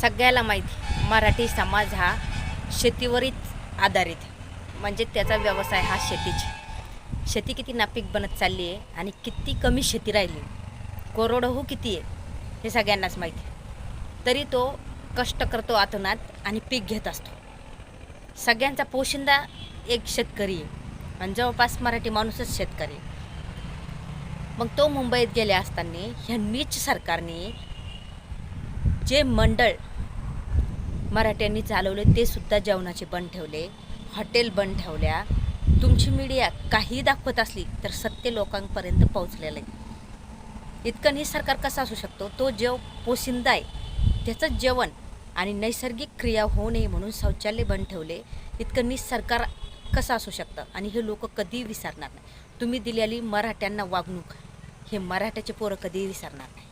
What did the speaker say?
सगळ्याला माहिती. मराठी समाज हा शेतीवरच आधारित. म्हणजे त्याचा व्यवसाय हा शेतीची. शेती किती नापीक बनत चालली आहे आणि किती कमी शेती राहिली. कोरडहू किती आहे हे सगळ्यांनाच माहिती. तरी तो कष्ट करतो आतोनात आणि पीक घेत असतो. सगळ्यांचा पोशिंदा एक शेतकरी आहे. आणि जवळपास मराठी माणूसच शेतकरी मग तो मुंबईत गेले असताना ह्या नीच सरकारने जे मंडळ मराठ्यांनी चालवले ते सुद्धा जेवणाचे बंद ठेवले हॉटेल बंद ठेवल्या. तुमची मीडिया काही दाखवत असली तर सत्य लोकांपर्यंत पोहोचलेलं. आहे इतकं नी सरकार कसं असू शकतो? तो जेव पोशिंदा आहे. त्याचं जेवण आणि नैसर्गिक क्रिया होऊ नये म्हणून शौचालय बंद ठेवले. इतकं निसरकार कसं असू शकतं? आणि हे लोक कधी विसरणार नाही. तुम्ही दिलेली मराठ्यांना वागणूक हे मराठ्याचे पोरं कधीही विसरणार नाही.